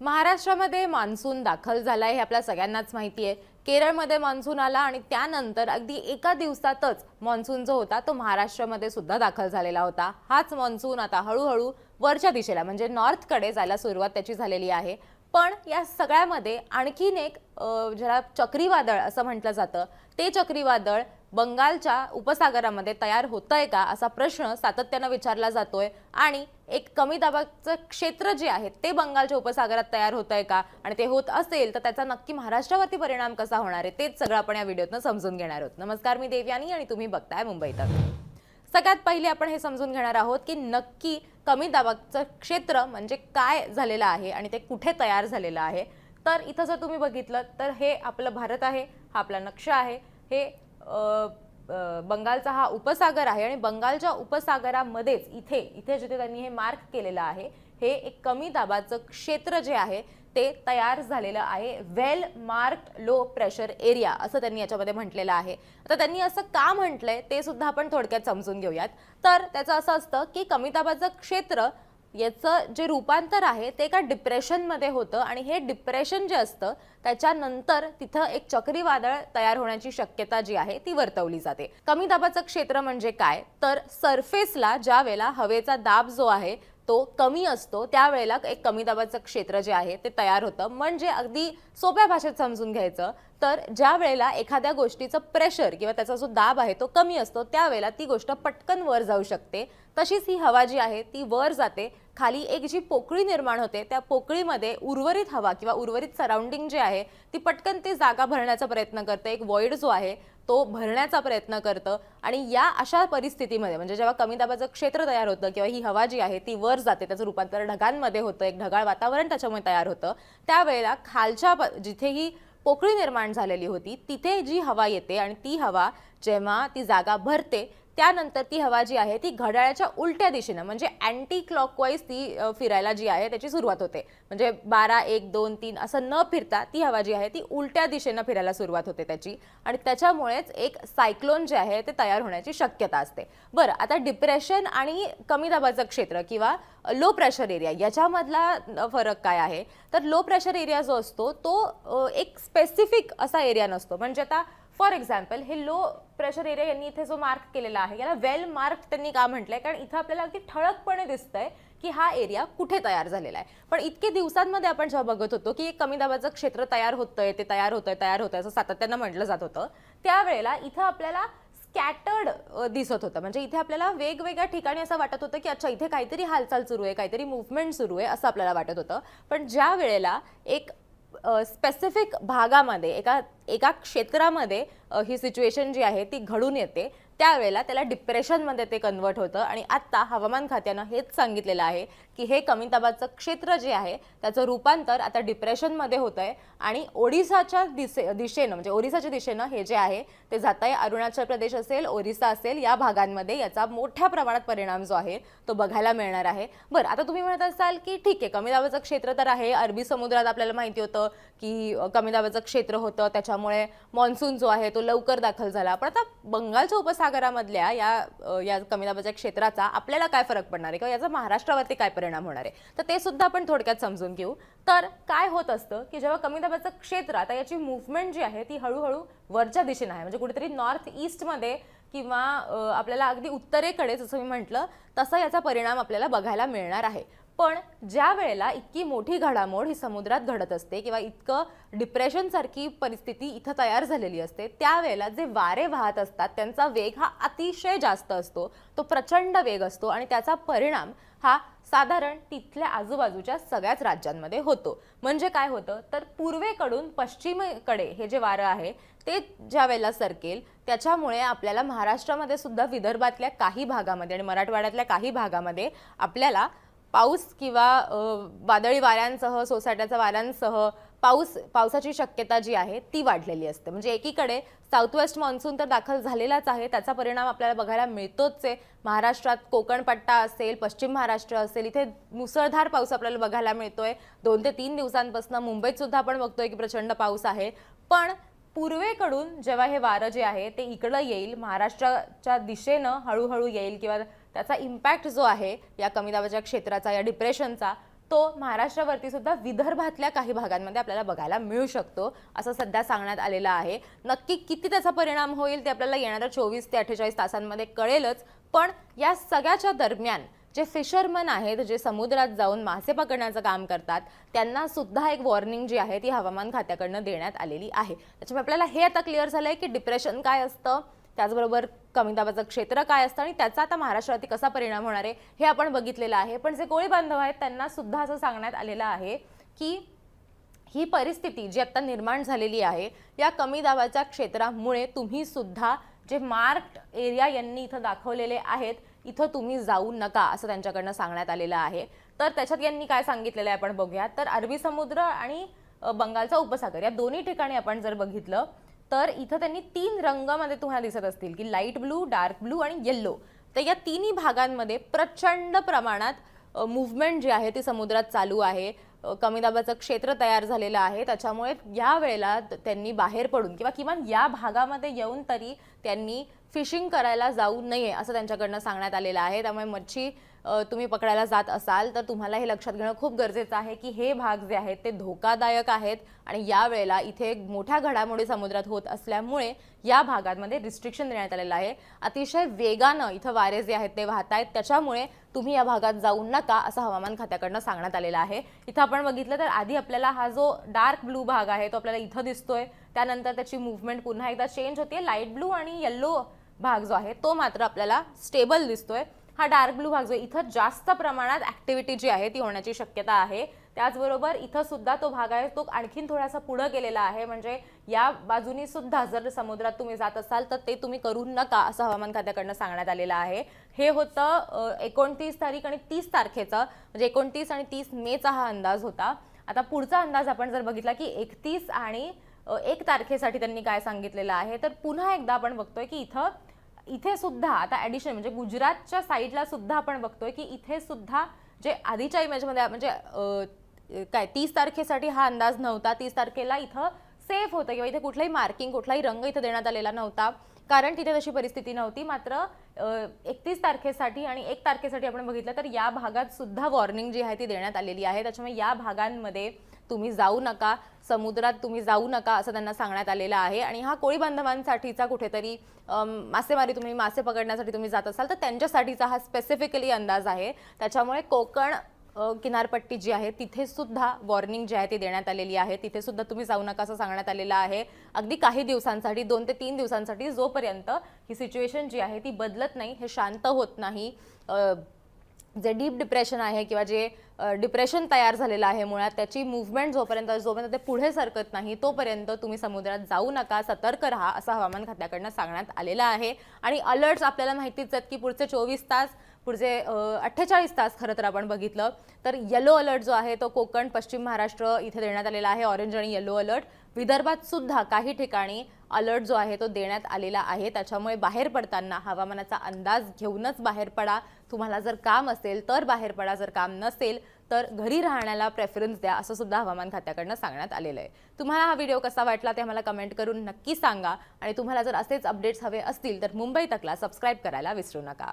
महाराष्ट्रामध्ये मान्सून दाखल झालाय हे आपल्या सगळ्यांनाच माहिती आहे केरळमध्ये मान्सून आला आणि त्यानंतर अगदी एका दिवसातच मान्सून जो होता तो महाराष्ट्रामध्ये सुद्धा दाखल झालेला होता. हाच मान्सून आता हळूहळू वरच्या दिशेला म्हणजे नॉर्थकडे जायला सुरुवात त्याची झालेली आहे. पण या सगळ्यामध्ये आणखीन एक ज्याला चक्रीवादळ असं म्हटलं जातं ते चक्रीवादळ बंगालच्या उपसागरामध्ये तयार होतंय का असा प्रश्न सातत्यानं विचारला जातोय आणि एक कमी दाबाचं क्षेत्र जे आहे ते बंगालच्या उपसागरात तयार होत आहे का? आणि ते होत असेल तर त्याचा नक्की महाराष्ट्रावरती परिणाम कसा होणार आहे? तेच सगळं आपण या व्हिडिओतनं समजून घेणार आहोत. नमस्कार मी देवयानी आणि तुम्ही बघताय मुंबई तक सगळ्यात पहिले आपण हे समजून घेणार आहोत की नक्की कमी दाबाचं क्षेत्र म्हणजे काय झालेलं आहे आणि ते कुठे तयार झालेलं आहे. तर इथं जर तुम्ही बघितलं तर हे आपलं भारत आहे हा आपला नक्षा आहे हे बंगालचा हा उपसागर आहे आणि बंगालच्या उपसागरामध्येच इथे इथे जिथे त्यांनी हे मार्क केलेलं आहे हे एक कमी दाबाचं क्षेत्र जे आहे ते तयार झालेलं आहे well marked low pressure area असं त्यांनी याच्यामध्ये म्हटलेलं आहे. आता त्यांनी असं का म्हटलंय ते सुद्धा आपण थोडक्यात समजून घेऊयात. तर त्याचं असं असतं की कमी दाबाचं क्षेत्र याचं जे रूपांतर आहे ते एका डिप्रेशनमध्ये होतं आणि हे डिप्रेशन जे असतं त्याच्यानंतर तिथं एक चक्रीवादळ तयार होण्याची शक्यता जी आहे ती वर्तवली जाते. कमी दाबाचं क्षेत्र म्हणजे काय? तर सरफेसला ज्या वेळेला हवेचा दाब जो आहे तो कमी असतो त्यावेळेला एक कमी दाबाचं क्षेत्र जे आहे ते तयार होतं. म्हणजे अगदी सोप्या भाषेत समजून घ्यायचं तर ज्या वेळेला एखाद्या गोष्टीचं प्रेशर किंवा त्याचा जो दाब आहे तो कमी असतो त्यावेळेला ती गोष्ट पटकन वर जाऊ शकते. तशीच ही हवा जी आहे ती वर जाते. खाली एक जी पोकळी निर्माण होते त्या पोकळीमध्ये उर्वरित हवा किंवा उर्वरित सराउंडिंग जे आहे ती पटकन ती जागा भरण्याचा प्रयत्न करते. एक वॉइड जो आहे तो भरण्याचा प्रयत्न करतं. आणि या अशा परिस्थितीमध्ये म्हणजे जेव्हा कमी दाबाचं क्षेत्र तयार होतं किंवा ही हवा जी आहे ती वर जाते त्याचं रूपांतर ढगांमध्ये होतं एक ढगाळ वातावरण त्याच्यामुळे तयार होतं त्यावेळेला खालच्या प- जिथे ही पोकळी निर्माण झालेली होती तिथे जी हवा येते आणि ती हवा जेव्हा ती जागा भरते त्यानंतर ती हवा जी आहे ती घड्याळाच्या उलट्या दिशेनं म्हणजे अँटी क्लॉकवाईज ती फिरायला जी आहे त्याची सुरुवात होते. म्हणजे बारा एक दोन तीन असं न फिरता ती हवा जी आहे ती उलट्या दिशेनं फिरायला सुरुवात होते त्याची. आणि त्याच्यामुळेच एक सायक्लोन जे आहे ते तयार होण्याची शक्यता असते. बरं आता डिप्रेशन आणि कमी दाबाचं क्षेत्र किंवा लो प्रेशर एरिया याच्यामधला फरक काय आहे? तर लो प्रेशर एरिया जो असतो तो एक स्पेसिफिक असा एरिया नसतो. म्हणजे आता फॉर एक्झाम्पल हे लो प्रेशर एरिया यांनी इथे जो मार्क केलेला आहे याला वेल मार्क त्यांनी का म्हटलंय? कारण इथं आपल्याला अगदी ठळकपणे दिसतंय की हा एरिया कुठे तयार झालेला आहे. पण इतके दिवसांमध्ये आपण जेव्हा बघत होतो की एक कमी दाबाचं क्षेत्र तयार होतंय ते तयार होतंय तयार होतंय असं सातत्यानं म्हटलं जात होतं त्यावेळेला इथं आपल्याला स्कॅटर्ड दिसत होतं. म्हणजे इथे आपल्याला वेगवेगळ्या ठिकाणी असं वाटत होतं की अच्छा इथे काहीतरी हालचाल सुरू आहे काहीतरी मुवमेंट सुरू आहे असं आपल्याला वाटत होतं. पण ज्या वेळेला एक स्पेसिफिक भागामध्ये एका एका क्षेत्रामध्ये ही सिच्युएशन जी आहे ती घडून येते. त्यावेळेला त्याला डिप्रेशनमध्ये ते कन्वर्ट होतं आणि आत्ता हवामान खात्यानं हेच सांगितलेलं आहे की हे कमी दाबाचं क्षेत्र जे आहे त्याचं रूपांतर आता डिप्रेशनमध्ये होतं आहे आणि ओडिसाच्या दिशे दिशेनं म्हणजे ओरिसाच्या दिशेनं हे जे आहे ते जात आहे अरुणाचल प्रदेश असेल ओरिसा असेल या भागांमध्ये याचा मोठ्या प्रमाणात परिणाम जो आहे तो बघायला मिळणार आहे. बरं आता तुम्ही म्हणत असाल की ठीक आहे कमी दाबाचं क्षेत्र तर आहे. अरबी समुद्रात आपल्याला माहिती होतं की कमी दाबाचं क्षेत्र होतं त्याच्यामुळे मान्सून जो आहे तो लवकर दाखल झाला. पण आता बंगालच्या उपसागरामधल्या या या कमी दाबाच्या क्षेत्राचा आपल्याला काय फरक पडणार आहे? किंवा याचा महाराष्ट्रावरती काय परिणाम होणार आहे. तर ते सुद्धा आपण थोडक्यात समजून घेऊ. तर काय होत असतं की जेव्हा कमी दाबाचं क्षेत्र आता याची मुवमेंट जी आहे ती हळूहळू वरच्या दिशेनं आहे. म्हणजे कुठेतरी नॉर्थ ईस्टमध्ये किंवा आपल्याला अगदी उत्तरेकडे जसं मी म्हटलं तसा याचा परिणाम आपल्याला बघायला मिळणार आहे. पण ज्या वेळेला इतकी मोठी घडामोड ही समुद्रात घडत असते किंवा इतकं डिप्रेशनसारखी परिस्थिती इथं तयार झालेली असते त्यावेळेला जे वारे वाहत असतात त्यांचा वेग हा अतिशय जास्त असतो. तो प्रचंड वेग असतो आणि त्याचा परिणाम हा साधारण तिथल्या आजूबाजूच्या सगळ्याच राज्यांमध्ये होतो. म्हणजे काय होतं? तर पूर्वेकडून पश्चिमेकडे हे जे वारं आहे ते ज्या वेळेला सरकेल त्याच्यामुळे आपल्याला महाराष्ट्रामध्ये सुद्धा विदर्भातल्या काही भागामध्ये आणि मराठवाड्यातल्या काही भागामध्ये आपल्याला पाऊस किंवा वादळी वाऱ्यांसह सोसाट्याच्या वाऱ्यांसह पाऊस पावसाची शक्यता जी आहे ती वाढलेली असते. म्हणजे एकीकडे साऊथ वेस्ट मान्सून तर दाखल झालेलाच आहे त्याचा परिणाम आपल्याला बघायला मिळतोच आहे. महाराष्ट्रात कोकणपट्टा असेल पश्चिम महाराष्ट्र असेल इथे मुसळधार पाऊस आपल्याला बघायला मिळतोय. दोन ते तीन दिवसांपासून मुंबईत सुद्धा आपण बघतोय की प्रचंड पाऊस आहे. पण पूर्वेकडून जेव्हा हे वारं जे आहे ते इकडं येईल महाराष्ट्राच्या दिशेनं हळूहळू येईल किंवा त्याचा इम्पॅक्ट जो आहे या कमी दाबाच्या क्षेत्राचा या डिप्रेशनचा तो महाराष्ट्रावरती सुद्धा विदर्भातल्या काही भागांमध्ये आपल्याला बघायला मिळू शकतो असं सध्या सांगण्यात आलेलं आहे. नक्की किती त्याचा परिणाम होईल ते आपल्याला येणाऱ्या चोवीस ते अठ्ठेचाळीस तासांमध्ये कळेलच. पण या सगळ्याच्या दरम्यान जे फिशरमन आहेत जे समुद्रात जाऊन मासे पकडण्याचं काम करतात त्यांना सुद्धा एक वॉर्निंग जी आहे ती हवामान खात्याकडनं देण्यात आलेली आहे. त्याच्यामुळे आपल्याला हे आता क्लिअर झालं आहे की डिप्रेशन काय असतं? त्याचबरोबर कमी दाबाचं क्षेत्र काय असतं आणि त्याचा आता महाराष्ट्रावरती कसा परिणाम होणार आहे हे आपण बघितलेलं आहे. पण जे कोळी बांधव आहेत त्यांना सुद्धा असं सांगण्यात आलेलं आहे की ही परिस्थिती जी आता निर्माण झालेली आहे या कमी दाबाच्या क्षेत्रामुळे तुम्ही सुद्धा जे मार्क्ड एरिया यांनी इथं दाखवलेले आहेत इथं तुम्ही जाऊ नका असं त्यांच्याकडनं सांगण्यात आलेलं आहे. तर त्याच्यात यांनी काय सांगितलेलं आहे आपण बघूया. तर अरबी समुद्र आणि बंगालचा उपसागर या दोन्ही ठिकाणी आपण जर बघितलं तर इथं त्यांनी तीन रंगामध्ये तुम्हाला दिसत असतील की लाइट ब्लू डार्क ब्लू आणि येल्लो तर या तिन्ही भागांमध्ये प्रचंड प्रमाणात मुवमेंट जी आहे ती समुद्रात चालू आहे. कमी दाबाचं क्षेत्र तयार झालेलं आहे. त्याच्यामुळे या वेळेला त्यांनी बाहेर पडून किंवा किमान या भागामध्ये येऊन तरी त्यांनी फिशिंग करायला जाऊ नये असं त्यांच्याकडनं सांगण्यात आलेलं आहे. त्यामुळे मच्छी तुम्ही पकडायला जात असाल तर तुम्हाला हे लक्षात घेणं खूप गरजेचं आहे की हे भाग जे आहेत ते धोकादायक आहेत आणि या वेळेला इथे मोठ्या घडामोडी समुद्रात होत असल्यामुळे या भागांमध्ये रिस्ट्रिक्शन देण्यात आलेलं आहे. अतिशय वेगानं इथं वारे जे आहेत ते वाहत आहेत त्याच्यामुळे तुम्ही या भागात जाऊ नका असं हवामान खात्याकडनं सांगण्यात आलेलं आहे. इथं आपण बघितलं तर आधी आपल्याला हा जो डार्क ब्लू भाग आहे तो आपल्याला इथं दिसतोय. त्यानंतर त्याची मुवमेंट पुन्हा एकदा चेंज होते लाइट ब्लू आणि येल्लो भाग जो आहे तो मात्र आपल्याला स्टेबल दिसतोय. हा डार्क ब्लू भाग जो इथं जास्त प्रमाणात ऍक्टिव्हिटी जी आहे ती होण्याची शक्यता आहे. त्याचबरोबर इथं सुद्धा तो भाग आहे तो आणखीन थोडासा पुढं गेलेला आहे. म्हणजे या बाजूनी सुद्धा जर समुद्रात तुम्ही जात असाल तर ते तुम्ही करू नका असं हवामान खात्याकडनं सांगण्यात आलेलं आहे. हे होतं एकोणतीस तारीख आणि तीस तारखेचं म्हणजे एकोणतीस आणि तीस मेचा हा अंदाज होता. आता पुढचा अंदाज आपण जर बघितला की एकतीस आणि एक तारखेसाठी त्यांनी काय सांगितलेलं आहे तर पुन्हा एकदा आपण बघतोय की इथं इथे सुद्धा आता ॲडिशन म्हणजे गुजरातच्या साईडला सुद्धा आपण बघतोय की इथे सुद्धा जे आधीच्या इमेजमध्ये म्हणजे काय तीस तारखेसाठी हा अंदाज नव्हता. तीस तारखेला इथं सेफ होतं किंवा इथे कुठलाही मार्किंग कुठलाही रंग इथं देण्यात आलेला नव्हता. कारण तिथे तशी परिस्थिती नव्हती. मात्र एकतीस तारखेसाठी आणि एक तारखेसाठी आपण बघितलं तर या भागात सुद्धा वॉर्निंग जी आहे ती देण्यात आलेली आहे. त्याच्यामुळे या भागांमध्ये तुम्ही जाऊ नका समुद्रात तुम्ही जाऊ नका असं त्यांना सांगण्यात आलेलं आहे. आणि हा कोळी बांधवांसाठीचा कुठेतरी मासेमारी तुम्ही मासे पकडण्यासाठी तुम्ही जात असाल तर त्यांच्यासाठीचा हा स्पेसिफिकली अंदाज आहे. त्याच्यामुळे कोकण किनारपट्टी जी आहे तिथे सुद्धा वॉर्निंग जी आहे ती देण्यात आलेली आहे. तिथे सुद्धा तुम्ही जाऊ नका असं सांगण्यात आलेलं आहे. अगदी काही दिवसांसाठी दोन ते तीन दिवसांसाठी जोपर्यंत ही सिच्युएशन जी आहे ती बदलत नाही हे शांत होत नाही जे डीप डिप्रेशन आहे किंवा जे डिप्रेशन तयार झालेलं आहे मुळात त्याची मुवमेंट जोपर्यंत जोपर्यंत ते पुढे सरकत नाही तोपर्यंत तुम्ही समुद्रात जाऊ नका सतर्क राहा असं हवामान खात्याकडनं सांगण्यात आलेलं आहे. आणि अलर्ट्स आपल्याला माहितीच आहेत की पुढचे चोवीस तास पुढचे अठ्ठेचाळीस तास खरं तर आपण बघितलं तर येलो अलर्ट जो आहे तो कोकण पश्चिम महाराष्ट्र इथे देण्यात आलेला आहे ऑरेंज आणि येलो अलर्ट विदर्भात सुद्धा काही ठिकाणी अलर्ट जो आहे तो देण्यात आलेला आहे. त्याच्यामुळे बाहेर पडताना हवामानाचा अंदाज घेऊनच बाहेर पडा. तुम्हाला जर काम असेल तर बाहेर पडा. जर काम नसेल तर घरी राहण्याला प्रेफरन्स द्या असं सुद्धा हवामान खात्याकडनं सांगण्यात आलेलं आहे. तुम्हाला हा व्हिडिओ कसा वाटला ते आम्हाला कमेंट करून नक्की सांगा. आणि तुम्हाला जर असेच अपडेट्स हवे असतील तर मुंबई तकला सबस्क्राईब करायला विसरू नका.